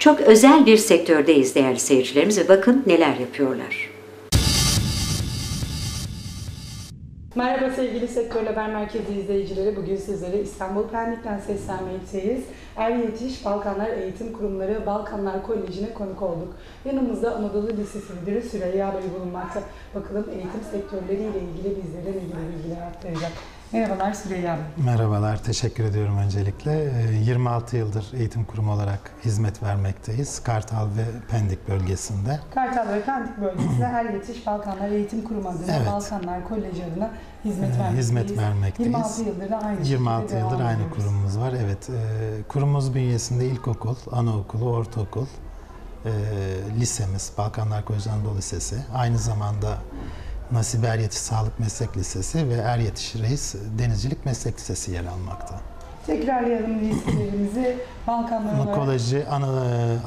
Çok özel bir sektördeyiz değerli seyircilerimiz ve bakın neler yapıyorlar. Merhaba sevgili Sektör Haber Merkezi izleyicileri. Bugün sizlere İstanbul Pendik'ten seslenmekteyiz. Er Yetiş Balkanlar Eğitim Kurumları Balkanlar Koleji'ne konuk olduk. Yanımızda Anadolu Lisesi Müdürü Süreyya Bey bulunmakta. Bakalım eğitim sektörleriyle ilgili bizlere ne gibi bilgiler aktaracak. Merhabalar Süreyya Bey. Merhabalar, teşekkür ediyorum öncelikle. Ee, 26 yıldır eğitim kurumu olarak hizmet vermekteyiz. Kartal ve Pendik bölgesinde. Kartal ve Pendik bölgesinde Er Yetiş Balkanlar Eğitim Kurumu adına, Evet. Balkanlar Koleji adına hizmet Ee, vermekteyiz. hizmet vermekteyiz. 26 yıldır da aynı 26 şekilde yıldır aynı ediyoruz. kurumumuz var. Evet, e, kurumumuz bünyesinde ilkokul, anaokulu, ortaokul, e, lisemiz, Balkanlar Koleji Anadolu Lisesi. Aynı zamanda Nasibe Er Yetiş Sağlık Meslek Lisesi ve Er Yetiş Reis Denizcilik Meslek Lisesi yer almakta. Tekrarlayalım listelerimizi. Balkanlar olarak Koleji ana,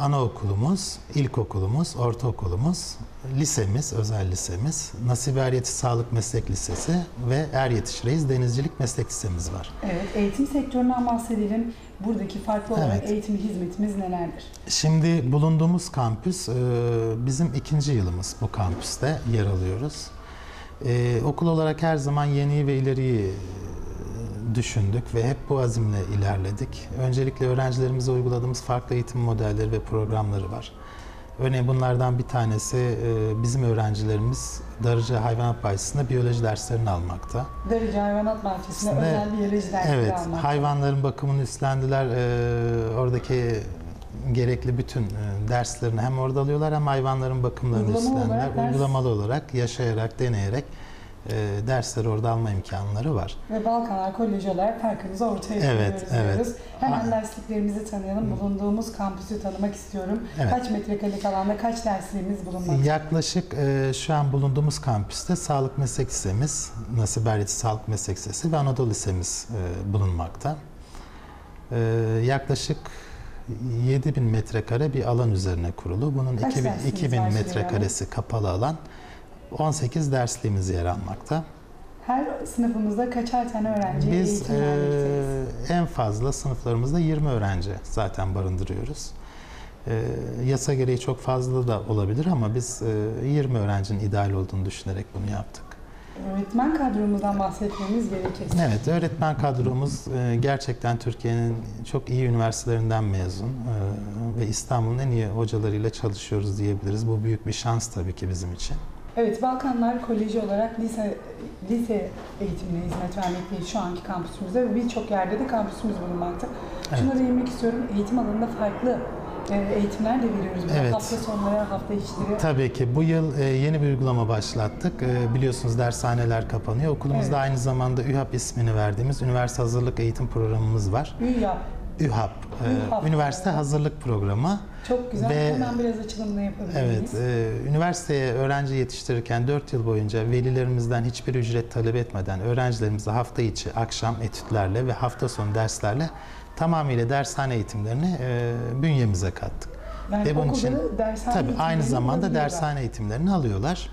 anaokulumuz, ilkokulumuz, ortaokulumuz, lisemiz, özel lisemiz, Nasibe Er Yetiş Sağlık Meslek Lisesi ve Er Yetiş Reis Denizcilik Meslek Lisemiz var. Evet, eğitim sektöründen bahsedelim. Buradaki farklı olarak Evet. eğitim hizmetimiz nelerdir? Şimdi bulunduğumuz kampüs e, bizim ikinci yılımız bu kampüste yer alıyoruz. E, Okul olarak her zaman yeniyi ve ileriyi e, düşündük ve hep bu azimle ilerledik. Öncelikle öğrencilerimize uyguladığımız farklı eğitim modelleri ve programları var. Örneğin bunlardan bir tanesi e, bizim öğrencilerimiz Darıca Hayvanat Bahçesi'nde biyoloji derslerini almakta. Darıca Hayvanat Bahçesi'nde özel biyoloji dersleri Evet, almak. hayvanların bakımını üstlendiler. Ee, oradaki gerekli bütün e, derslerini hem orada alıyorlar hem hayvanların bakımlarını Uygulamalı üstlendiler. olarak ders- Uygulamalı olarak, yaşayarak, deneyerek e, dersleri orada alma imkanları var. Ve Balkanlar Koleji olarak farkımızı ortaya Evet, evet. diyoruz. Hemen dersliklerimizi tanıyalım. Bulunduğumuz kampüsü tanımak istiyorum. Evet. Kaç metrekarelik alanda kaç dersliğimiz bulunmakta? Yaklaşık e, şu an bulunduğumuz kampüste Sağlık Meslek Lisemiz, Nasip Erleti Sağlık Meslek Lisesi ve Anadolu Lisemiz e, bulunmakta. E, yaklaşık 7000 metrekare bir alan üzerine kurulu. Bunun Kaç 2000, dersiniz 2000 var Süleyman metrekaresi kapalı alan. 18 dersliğimiz yer almakta. Her sınıfımızda kaçar tane öğrenciye Biz eğitim e, en fazla sınıflarımızda 20 öğrenci zaten barındırıyoruz. E, yasa gereği çok fazla da olabilir ama biz e, 20 öğrencinin ideal olduğunu düşünerek bunu yaptık. Öğretmen kadromuzdan bahsetmemiz gerekirse. Evet, öğretmen kadromuz e, gerçekten Türkiye'nin çok iyi üniversitelerinden mezun e, ve İstanbul'un en iyi hocalarıyla çalışıyoruz diyebiliriz. Bu büyük bir şans tabii ki bizim için. Evet, Balkanlar Koleji olarak lise lise eğitimine hizmet vermekteyiz şu anki kampüsümüzde ve birçok yerde de kampüsümüz bulunmakta. Şuna Evet. değinmek istiyorum, eğitim alanında farklı eğitimler de veriyoruz. Evet. Hafta sonları, hafta içleri. Tabii ki bu yıl e, yeni bir uygulama başlattık. E, biliyorsunuz dershaneler kapanıyor. Okulumuzda Evet. aynı zamanda ÜHAP ismini verdiğimiz üniversite hazırlık eğitim programımız var. ÜHAP, e, ÜHAP. üniversite hazırlık programı. Çok güzel. Ve- Hemen biraz açılımını yapabilir Evet, e, üniversiteye öğrenci yetiştirirken 4 yıl boyunca velilerimizden hiçbir ücret talep etmeden öğrencilerimize hafta içi, akşam etütlerle ve hafta sonu derslerle tamamıyla dershane eğitimlerini e, bünyemize kattık. Yani ve bunun için- dershane Tabii aynı zamanda dershane eğitimlerini alıyorlar.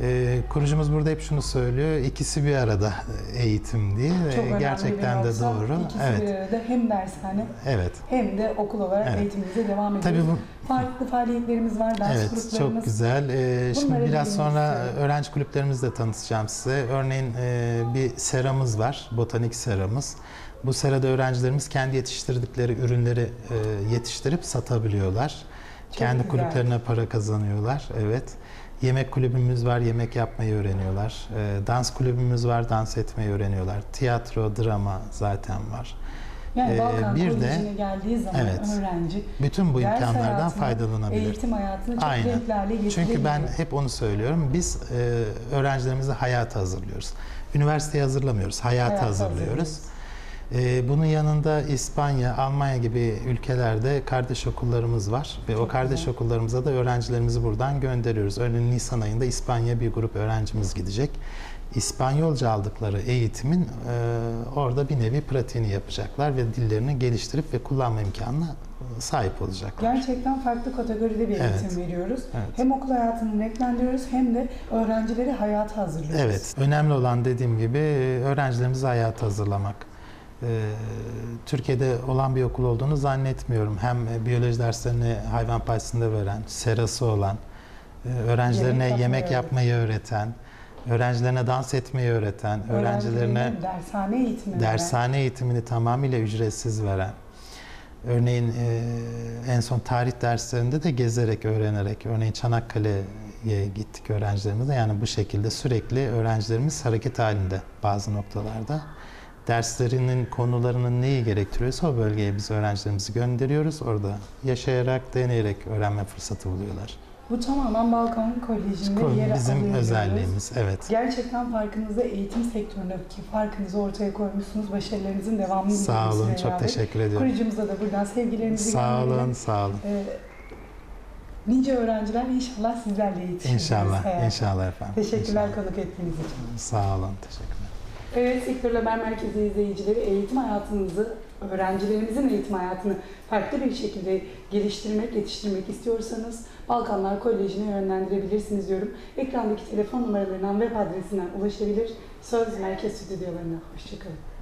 E, kurucumuz burada hep şunu söylüyor, ikisi bir arada e, eğitim diye. Çok E, önemli gerçekten de doğru. İkisi evet, bir arada hem dershane evet. hem de okul olarak Evet. eğitimimize devam Tabii ediyoruz. bu Farklı faaliyetlerimiz var, ders Evet, gruplarımız. çok güzel. Ee, şimdi biraz sonra istiyorum. öğrenci kulüplerimizle tanıtacağım size. Örneğin e, bir seramız var, botanik seramız. Bu serada öğrencilerimiz kendi yetiştirdikleri ürünleri e, yetiştirip satabiliyorlar. kendi güzel. kulüplerine para kazanıyorlar. Evet. Yemek kulübümüz var, yemek yapmayı öğreniyorlar. E, dans kulübümüz var, dans etmeyi öğreniyorlar. Tiyatro, drama zaten var. Yani Ee, Balkan bir de- geldiği zaman Evet. öğrenci Bütün bu imkanlardan faydalanabilir. eğitim hayatını çok Aynen. Çünkü ben hep onu söylüyorum. Biz e, öğrencilerimizi hayata hazırlıyoruz. Üniversiteye hazırlamıyoruz, hayata Hayata hazırlıyoruz. E, bunun yanında İspanya, Almanya gibi ülkelerde kardeş okullarımız var ve o Çok kardeş güzel. okullarımıza da öğrencilerimizi buradan gönderiyoruz. Örneğin Nisan ayında İspanya bir grup öğrencimiz gidecek. İspanyolca aldıkları eğitimin e, orada bir nevi pratiğini yapacaklar ve dillerini geliştirip ve kullanma imkanına e, sahip olacaklar. Gerçekten farklı kategoride bir Evet. eğitim veriyoruz. Evet. Hem okul hayatını renklendiriyoruz hem de öğrencileri hayata hazırlıyoruz. Evet, önemli olan dediğim gibi e, öğrencilerimizi hayata hazırlamak. E, Türkiye'de olan bir okul olduğunu zannetmiyorum. Hem biyoloji derslerini hayvan bahçesinde veren, serası olan, e, öğrencilerine Yemek yemek, yapmayı öğreten, öğrencilerine dans etmeyi öğreten, öğrencilerine dershane eğitimi veren. dershane eğitimini tamamıyla ücretsiz veren. Örneğin e, en son tarih derslerinde de gezerek, öğrenerek, örneğin Çanakkale'ye gittik öğrencilerimizle. Yani bu şekilde sürekli öğrencilerimiz hareket halinde bazı noktalarda. Derslerinin konularının neyi gerektiriyorsa o bölgeye biz öğrencilerimizi gönderiyoruz. Orada yaşayarak, deneyerek öğrenme fırsatı buluyorlar. Bu tamamen Balkan Koleji'nde yer Bizim özelliğimiz, evet. Gerçekten farkınızda eğitim sektöründeki farkınızı ortaya koymuşsunuz. Başarılarınızın devamını Sağ olun, çok beraber. teşekkür ediyorum. Kurucumuza da buradan sevgilerimizi Sağ gönderelim. olun, sağ olun. Ee, nice öğrenciler inşallah sizlerle yetişiriz. İnşallah, inşallah efendim. Teşekkürler İnşallah. konuk ettiğiniz için. Sağ olun, teşekkürler. Evet, Sektör Haber Merkezi izleyicileri eğitim hayatınızı, öğrencilerimizin eğitim hayatını farklı bir şekilde geliştirmek, yetiştirmek istiyorsanız Balkanlar Koleji'ne yönlendirebilirsiniz diyorum. Ekrandaki telefon numaralarından, web adresinden ulaşabilir. Söz Merkez Stüdyolarına. Hoşçakalın.